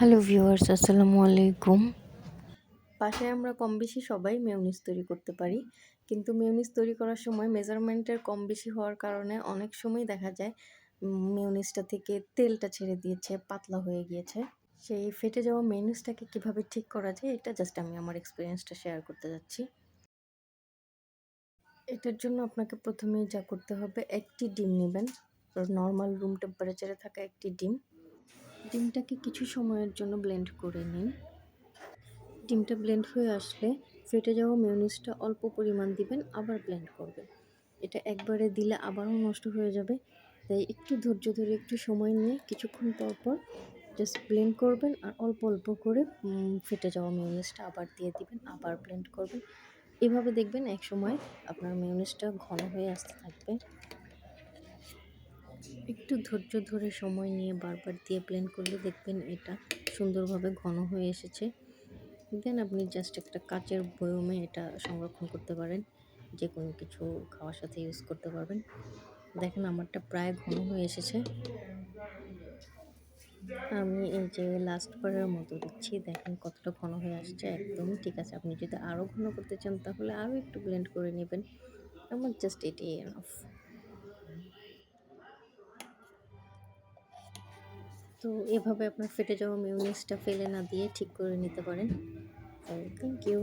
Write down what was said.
Hello viewers আসসালামু আলাইকুম। বাসায় আমরা কম বেশি সবাই মেয়নিজ তৈরি করতে পারি। কিন্তু মেয়নিজ তৈরি করার সময় মেজারমেন্টের কম বেশি হওয়ার কারণে অনেক সময় দেখা যায় মেয়নিজটা থেকে তেলটা ছেড়ে দিয়েছে, পাতলা হয়ে গিয়েছে। সেই ফেটে যাওয়া মেয়নিজটাকে কীভাবে ঠিক করা যায়, এটা জাস্ট আমি আমার এক্সপিরিয়েন্সটা শেয়ার করতে যাচ্ছি। এটার জন্য আপনাকে প্রথমেই যা করতে হবে, একটি ডিম নেবেন। নর্মাল রুম টেম্পারেচারে থাকা একটি ডিম। ডিমটাকে কিছু সময়ের জন্য ব্লেন্ড করে নিন। ডিমটা ব্লেন্ড হয়ে আসলে ফেটে যাওয়া মেয়নিজটা অল্প পরিমাণ দিবেন, আবার ব্লেন্ড করবেন। এটা একবারে দিলে আবারও নষ্ট হয়ে যাবে। তাই একটু ধৈর্য ধরে একটু সময় নিয়ে কিছুক্ষণ পর পর জাস্ট ব্লেন্ড করবেন আর অল্প অল্প করে ফেটে যাওয়া মেয়নিজটা আবার দিয়ে দিবেন, আবার ব্লেন্ড করবেন। এভাবে দেখবেন এক সময় আপনার মেয়নিজটা ঘন হয়ে আসতে থাকবে। একটু ধৈর্য ধরে সময় নিয়ে বারবার দিয়ে প্লেন করলে দেখবেন এটা সুন্দরভাবে ঘন হয়ে এসেছে। দেন আপনি জাস্ট একটা কাচের বয়মে এটা সংরক্ষণ করতে পারেন। যে কোনো কিছু খাওয়ার সাথে ইউজ করতে পারবেন। দেখেন আমারটা প্রায় ঘন হয়ে এসেছে। আমি এই যে লাস্ট বারের মতো দিচ্ছি, দেখেন কতটা ঘন হয়ে আসছে। একদমই ঠিক আছে, আপনি যদি আরও ঘন করতে চান তাহলে আরও একটু ব্লেন্ড করে নেবেন। আমার জাস্ট এটাই এনাফ তো এভাবে আপনার ফেটে যাওয়া মিউনিসটা ফেলে না দিয়ে ঠিক করে নিতে পারেন। Thank you